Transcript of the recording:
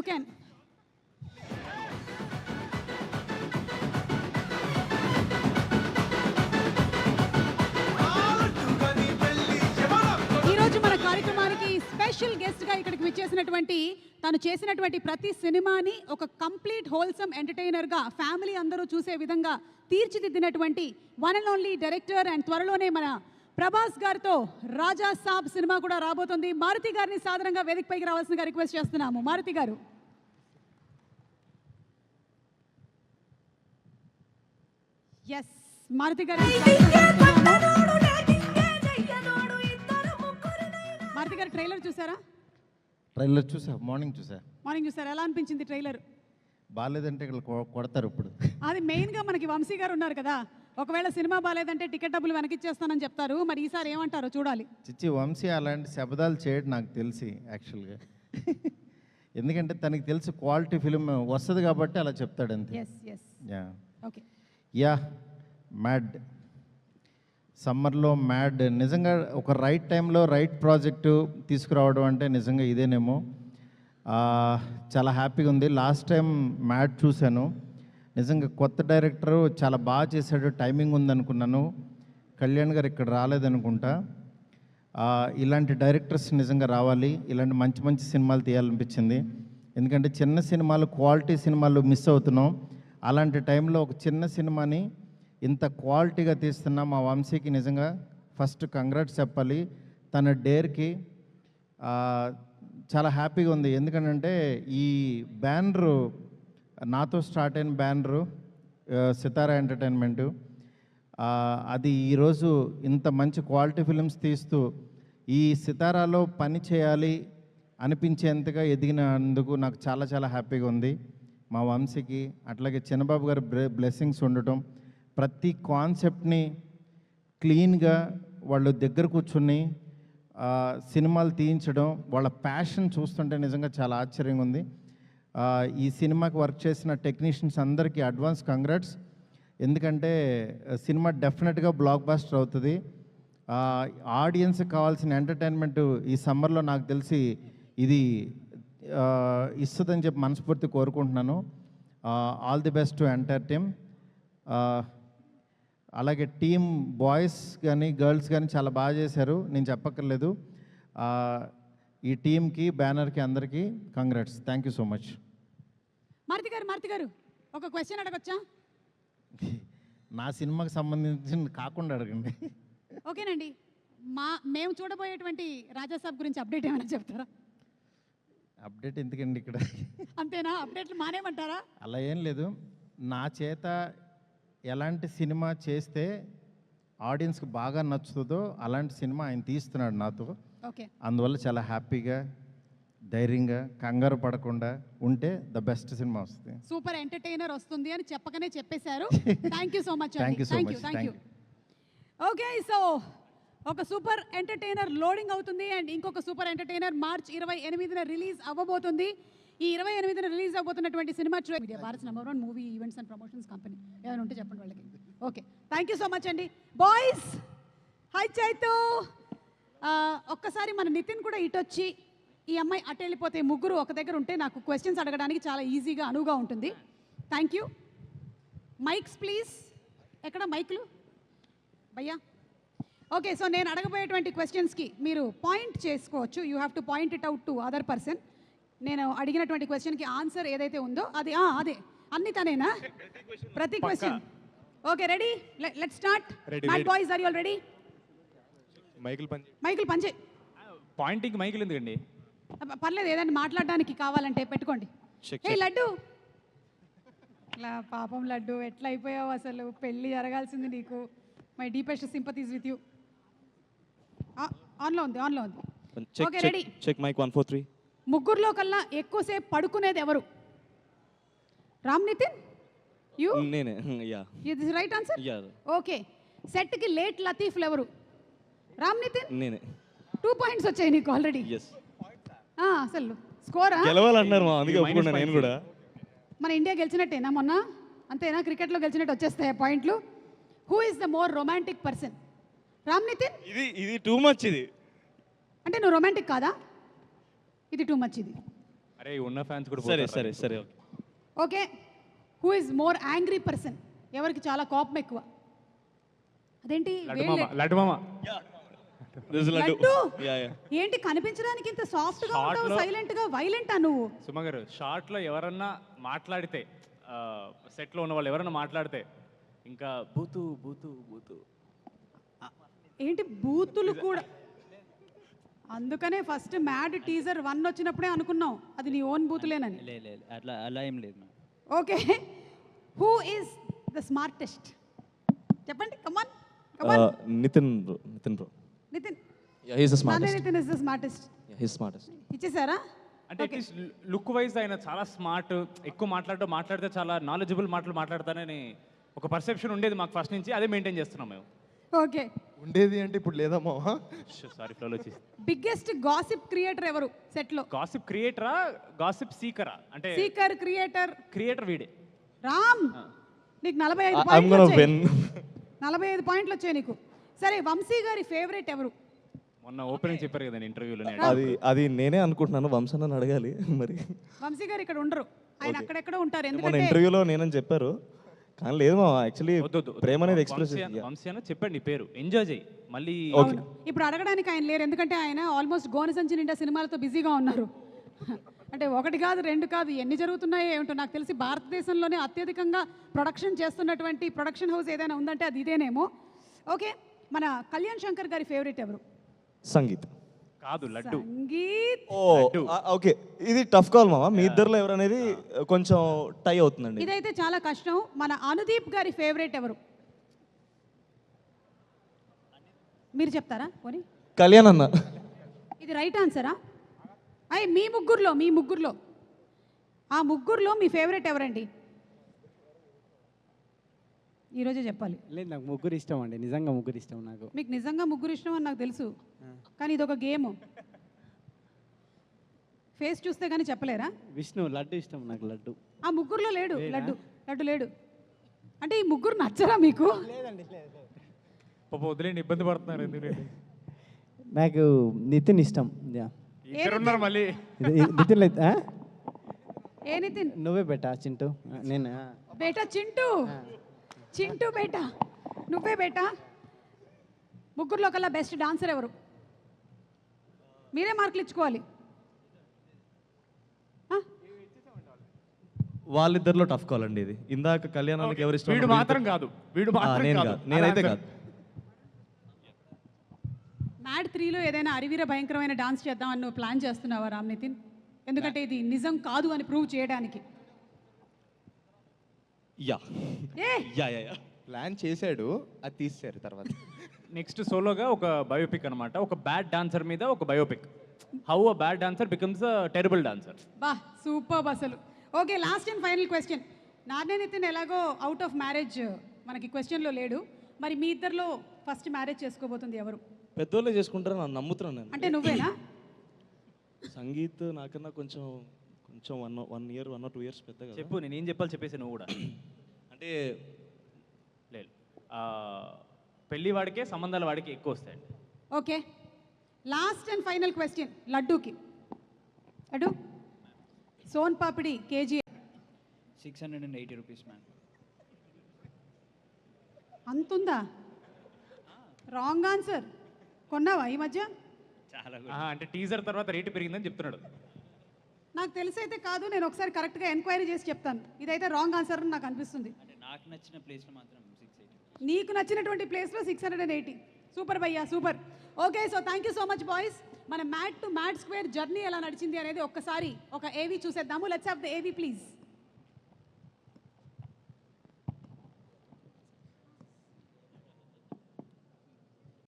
You can ఈ రోజు మన కార్యక్రమానికి స్పెషల్ గెస్ట్గా ఇక్కడికి విచ్చేసినటువంటి తను చేసినటువంటి ప్రతి సినిమాని ఒక కంప్లీట్ హోల్సమ్ ఎంటర్టైనర్గా ఫ్యామిలీ అందరూ చూసే విధంగా తీర్చిదిద్దినటువంటి one and only director and త్వరలోనే మన ప్రభాస్ గారితో రాజా సాబ్ సినిమా కూడా రాబోతుంది. మారుతి గారిని సాధారణంగా వేదికపైకి రావాల్సిందిగా రిక్వెస్ట్ చేస్తున్నాము. మారుతి గారు. ఎస్ మారుతి గారు మారుతి గారు ట్రైలర్ చూసారా? ట్రైలర్ చూసా మార్నింగ్ చూసా. మార్నింగ్ చూసారా? ఎలా అనిపించింది ట్రైలర్? బాగాలేదంటే ఇక్కడ కొ- కొడతారు ఇప్పుడు. అది మెయిన్గా మనకి వంశీ గారు ఉన్నారు కదా. ఒకవేళ సినిమా బాగాలేదంటే టికెట్ డబ్బులు వెనకిచ్చేస్తానని చెప్తారు. మరి ఈసారి ఏమంటారో చూడాలి. చిచ్చి వంశీ అలాంటి శబ్దాలు చేయడం నాకు తెలిసి యాక్చువల్గా ఎందుకంటే తనకి తెలుసు క్వాలిటీ ఫిలిం వస్తుంది కాబట్టి అలా చెప్తాడు అంతే. ఓకే యా మ్యాడ్ సమ్మర్లో మ్యాడ్ నిజంగా ఒక రైట్ టైంలో రైట్ ప్రాజెక్టు తీసుకురావడం అంటే నిజంగా ఇదేనేమో. చాలా హ్యాపీగా ఉంది. లాస్ట్ టైం మ్యాడ్ చూశాను. నిజంగా కొత్త డైరెక్టరు చాలా బాగా చేశాడు. టైమింగ్ ఉందనుకున్నాను. కళ్యాణ్ గారు ఇక్కడ రాలేదనుకుంటా. ఇలాంటి డైరెక్టర్స్ నిజంగా రావాలి. ఇలాంటి మంచి మంచి సినిమాలు తీయాలనిపించింది. ఎందుకంటే చిన్న సినిమాలు క్వాలిటీ సినిమాలు మిస్ అవుతున్నాం. అలాంటి టైంలో ఒక చిన్న సినిమాని ఇంత క్వాలిటీగా తీస్తున్న మా వంశీకి నిజంగా ఫస్ట్ కంగ్రాట్స్ చెప్పాలి. తన డేర్కి చాలా హ్యాపీగా ఉంది. ఎందుకంటే ఈ బ్యానరు నాతో స్టార్ట్ అయిన బ్యానరు సితారా ఎంటర్టైన్మెంటు అది ఈరోజు ఇంత మంచి క్వాలిటీ ఫిల్మ్స్ తీస్తూ ఈ సితారాలో పని చేయాలి అనిపించేంతగా ఎదిగినందుకు నాకు చాలా చాలా హ్యాపీగా ఉంది. మా వంశీకి అట్లాగే చిన్నబాబు గారి బ్లెస్సింగ్స్ ఉండటం ప్రతి కాన్సెప్ట్ని క్లీన్గా వాళ్ళు దగ్గర కూర్చుని సినిమాలు తీయించడం వాళ్ళ ప్యాషన్ చూస్తుంటే నిజంగా చాలా ఆశ్చర్యంగా ఉంది. ఈ సినిమాకి వర్క్ చేసిన టెక్నీషియన్స్ అందరికీ అడ్వాన్స్ కంగ్రాట్స్. ఎందుకంటే సినిమా డెఫినెట్గా బ్లాక్ బాస్టర్ అవుతుంది. ఆడియన్స్కి కావాల్సిన ఎంటర్టైన్మెంట్ ఈ సమ్మర్లో నాకు తెలిసి ఇది ఇస్తుందని చెప్పి మనస్ఫూర్తి కోరుకుంటున్నాను. All the best to entire team అలాగే టీమ్ బాయ్స్ కానీ గర్ల్స్ కానీ చాలా బాగా చేశారు. నేను చెప్పక్కర్లేదు. ఈ టీంకి బ్యానర్కి అందరికీ congrats thank you so much Maruthi garu Maruthi garu ఒక క్వశ్చన్ అడగొచ్చా? నా సినిమాకి సంబంధించిన కాకుండా అడగండి. ఓకేనండి. మా మేము చూడబోయేటువంటి రాజాసాబ్ గురించి అప్డేట్ ఏమైనా చెప్తారా? అప్డేట్ ఎందుకండి ఇక్కడ? అంతేనా? అప్డేట్లు మానేమంటారా అలా ఏం లేదు. నా చేత ఎలాంటి సినిమా చేస్తే ఆడియన్స్కి బాగా నచ్చుతుందో అలాంటి సినిమా ఆయన తీస్తున్నాడు నాతో. ఓకే. అందువల్ల చాలా హ్యాపీగా ధైర్యంగా కంగారు పడకుండా ఉంటే ద బెస్ట్ సినిమా వస్తుంది. సూపర్ ఎంటర్టైనర్ వస్తుంది అని చెప్పకనే చెప్పేశారు. Thank you so much Thank you so thank you much. Thank you okay so ఒక సూపర్ ఎంటర్టైనర్ లోడింగ్ అవుతుంది అండ్ ఇంకొక సూపర్ ఎంటర్టైనర్ మార్చ్ ఇరవై ఎనిమిదిన రిలీజ్ అవ్వబోతుంది. ఈ ఇరవై ఎనిమిదిన రిలీజ్ అవ్వబోతున్నటువంటి సినిమా tray media Bharat number one movie events and promotions company ఏమైనా ఉంటే చెప్పండి వాళ్ళకి. Okay thank you so much అండి. బాయ్స్ హాయ్ చైతు ఒక్కసారి మన నితిన్ కూడా ఇటొచ్చి ఈ అమ్మాయి అటు వెళ్ళిపోతే ముగ్గురు ఒక దగ్గర ఉంటే నాకు క్వశ్చన్స్ అడగడానికి చాలా ఈజీగా అనువుగా ఉంటుంది. థ్యాంక్ యూ మైక్స్ ప్లీజ్ ఎక్కడ మైక్లు భయ్యా. ఓకే సో నేను అడగబోయేటువంటి క్వశ్చన్స్కి మీరు పాయింట్ చేసుకోవచ్చు. You have to point it out to other person నేను అడిగినటువంటి క్వశ్చన్కి ఆన్సర్ ఏదైతే ఉందో అది ఆ, అదే. అన్ని తనేనా? ప్రతి question okay ready let start ready. Boys are you all ready Michael పని మైకులు పంచే పాయింటింగ్ మైకిల్ ఎందుకండి? అబ్బ, పర్లేదు ఏదైనా మాట్లాడడానికి కావాలంటే పెట్టుకోండి. ఏ లడ్డు. ఇలా పాపం లడ్డు ఎట్లా అయిపోయావు అసలు? పెళ్ళి జరగాల్సింది నీకు. My deepest sympathies with you ఆన్లో ఉంది ఆన్లో ఉంది. Check okay check ready check mic one four three ముగ్గురులో కల్లా ఎక్కువసేపు పడుకునేది ఎవరు? రామ్ నితిన్? యూ నేనే. యా ఇది రైట్ ఆన్సర్ యా ఓకే సెట్కి లేట్ లతీఫ్లు ఎవరు? రామ్ నితిన్? నేనే. టూ పాయింట్స్ వచ్చాయి నీకు ఆల్రెడీ ఎస్ అసలు స్కోరా? గెలవాలన్నారు మా అందుకే ఒప్పుకున్నా నేను కూడా. మన ఇండియా గెలిచినట్టేనా మొన్న? అంతేనా? క్రికెట్లో గెలిచినట్టు వచ్చేస్తాయి పాయింట్లు? Who is the more romantic person Ram Nithin? ఇది ఇది టూ మచ్ ఇది. అంటే నువ్వు రొమాంటిక్ కాదా? ఇది టూ మచ్ ఇది. అరే ఉన్న ఫ్యాన్స్ కూడా సరే. సరే సరే okay. Okay. Who is more angry person ఎవరికి చాలా కోపం ఎక్కువ? అదేంటి? లడ్డు మామ లడ్డు. ఏంటి కనిపించడానికి ఇంత సాఫ్ట్గా ఉంటావు లో- సైలెంట్గా? వైలెంటా నువ్వు? సుమ గారు షార్ట్లో ఎవరన్నా మాట్లాడితే సెట్లో ఉన్న వాళ్ళు ఎవరన్నా మాట్లాడితే ఇంకా బూతు బూతు బూతు. ఏంటి బూతులు కూడా? అందుకనే ఫస్ట్ మ్యాడ్ టీజర్ వన్ వచ్చినప్పుడే అనుకున్నాం. అది నీ ఓన్ బూతులేనని. అట్లా అలా ఏం లేదు okay. Who is the smartest చెప్పండి come on come on Nithin bro Nithin bro. Nithin. He's the నాదే smartest Nithin is the smartest he's smartest ఇచ్చేసారా? అంటే అట్లీస్ట్ లుక్ వైజ్ ఆయన చాలా స్మార్ట్ ఎక్కువ మాట్లాడటం మాట్లాడితే చాలా నాలెడ్జబుల్ మాటలు మాట్లాడతానని ఒక పర్సెప్షన్ ఉండేది మాకు ఫస్ట్ నుంచి. అదే మెయింటైన్ చేస్తున్నాం మేము. ఓకే. ఉండేది అంటే ఇప్పుడు లేదమ్మా సారీ ఫ్లోలో వచ్చేసి బిగ్గెస్ట్ గాసిప్ క్రియేటర్ ఎవరు? సెట్లో. గాసిప్ క్రియేటరా గాసిప్ సీకరా అంటే సీకర్ క్రియేటర్ క్రియేటర్ వీడే. రామ్! నీకు నలభై ఐదు ఐఎమ్ పాయింట్లు గోనా వచ్చాయి. విన్ నలభై ఐదు పాయింట్లు వచ్చాయి నీకు. సరే వంశీ గారి ఫేవరెట్ ఎవరు? మొన్న ఓపెనింగ్ చెప్పారు కదా ఇంటర్వ్యూలో అది అది నేనే అనుకుంటున్నాను వంశన్న అడగాలి మరి. వంశీ గారు ఇక్కడ ఉండరు. ఆయన అక్కడెక్కడ ఉంటారు. మొన్న ఎందుకంటే ఇంటర్వ్యూలో నేనని చెప్పారు. కానీ లేదు మా యాక్చువల్లీ ప్రేమ అనేది ఎక్స్ప్రెస్ వంశీ అన్న- చెప్పండి నీ పేరు. ఎంజాయ్ చేయి. మళ్ళీ అవును. ఇప్పుడు అడగడానికి ఆయన లేరు. ఎందుకంటే ఆయన ఆల్మోస్ట్ గోన సంచి నిండా సినిమాలతో బిజీగా ఉన్నారు. అంటే ఒకటి కాదు రెండు కాదు ఎన్ని జరుగుతున్నాయో ఏమిటో నాకు తెలిసి భారతదేశంలోనే అత్యధికంగా ప్రొడక్షన్ చేస్తున్నటువంటి ప్రొడక్షన్ హౌస్ ఏదైనా ఉందంటే అది ఇదేనేమో. ఓకే మన కళ్యాణ్ శంకర్ గారి ఫేవరెట్ ఎవరు? సంగీత్. కాదు లడ్డు. సంగీత్. Oh okay. ఇది టఫ్ కాల్ మామ. మీ ఇద్దరిలో ఎవరనేది కొంచెం టై అవుతుందండి. ఇదైతే చాలా కష్టం. మన అనుదీప్ గారి ఫేవరెట్ ఎవరు? మీరు చెప్తారా? పోనీ. కళ్యాణ్ అన్న. ఇది రైట్ ఆన్సరా అయ్యి మీ ముగ్గురులో మీ ముగ్గురులో. ఆ ముగ్గురులో మీ ఫేవరెట్ ఎవరండి? ఈరోజే చెప్పాలి. లేదు నాకు ముగ్గురు ఇష్టం అండి. నిజంగా ముగ్గురు ఇష్టం నాకు. మీకు నిజంగా ముగ్గురు ఇష్టం అని నాకు తెలుసు. కానీ ఇది ఒక గేమ్. ఫేస్ చూస్తే కానీ చెప్పలేరా? విష్ణు లడ్డు ఇష్టం నాకు లడ్డు. ఆ ముగ్గురులో లేడు లడ్డు లడ్డు లేడు. అంటే ఈ ముగ్గురు నచ్చరా మీకు? పాప వదిలేండి ఇబ్బంది పడుతున్నారు ఎందుకు నాకు నితిన్ ఇష్టం. యా. ఇద్దరు ఉన్నారు మళ్ళీ. నితిన్ లేదు ఆ? ఏ నితిన్? నువ్వే బెటా చింటూ. నేను. బేటా చింటూ? చింటూ బేటా. నువ్వే బేటా? ముగ్గురులో కల్లా బెస్ట్ డాన్సర్ ఎవరు? మీరే మార్కులు ఇచ్చుకోవాలి? వాళ్ళిద్దరిలో టఫ్ కాల్ అండి ఇది. ఇందాక కళ్యాణానికి ఎవరు ఇష్టం వీడు మాత్రం కాదు. వీడు మాత్రం నేను కాదు. కాదు. నేనైతే కాదు. మ్యాడ్ త్రీలో ఏదైనా అరివీర భయంకరమైన డాన్స్ చేద్దామని నువ్వు ప్లాన్ చేస్తున్నావా రామ్ నితిన్ ఎందుకంటే ఇది నిజం కాదు అని ప్రూవ్ చేయడానికి. యా. ఏ! Yeah yeah yeah. ప్లాన్ చేశాడు అది తీసారు తర్వాత. నెక్స్ట్ సోలోగా ఒక బయోపిక్ అన్నమాట. ఒక బ్యాడ్ డాన్సర్ మీద ఒక biopic. How a bad dancer becomes a terrible dancer బా సూపర్ అసలు. Okay last and final question నాన్నే నితిన్ ఎలాగో అవుట్ ఆఫ్ మ్యారేజ్ మనకి క్వశ్చన్లో లేడు. మరి మీ ఇద్దరిలో ఫస్ట్ మ్యారేజ్ చేసుకోబోతుంది ఎవరు? పెద్దోళ్ళే చేసుకుంటారని నన్ను నమ్ముతున్నాను నేను. అంటే నువ్వేనా? సంగీత్ నాకన్నా కొంచెం కొంచెం one one year one two years పెద్ద కదా. చెప్పు నేను ఏం చెప్పాలి చెప్పేసి నువ్వు కూడా. అంటే లేదు. ఆ, పెళ్ళి వాడికే సంబంధాల వాడికి ఎక్కువ వస్తాయండి. Okay. Last and final question లడ్డూకి. Laddu? Soan papdi kg. Six hundred and eighty rupees ma'am. అంతుందా? Wrong answer. కొన్నావా ఈ మధ్య? అంటే టీజర్ తర్వాత రేటు పెరిగిందని చెప్తున్నాడు. నాకు తెలిసైతే కాదు నేను ఒకసారి కరెక్ట్గా ఎంక్వైరీ చేసి చెప్తాను. ఇదైతే రాంగ్ ఆన్సర్ అని నాకు అనిపిస్తుంది. నాకు నచ్చిన ప్లేస్లో మాత్రం సిక్స్ ఎయిటీ నీకు నచ్చినటువంటి ప్లేస్లో six hundred and eighty super భయ్యా super. Okay so thank you so much boys మన mat to mat square journey ఎలా నడిచింది అనేది ఒక్కసారి ఒక ఏవీ చూసేద్దాము. Let's have the AV please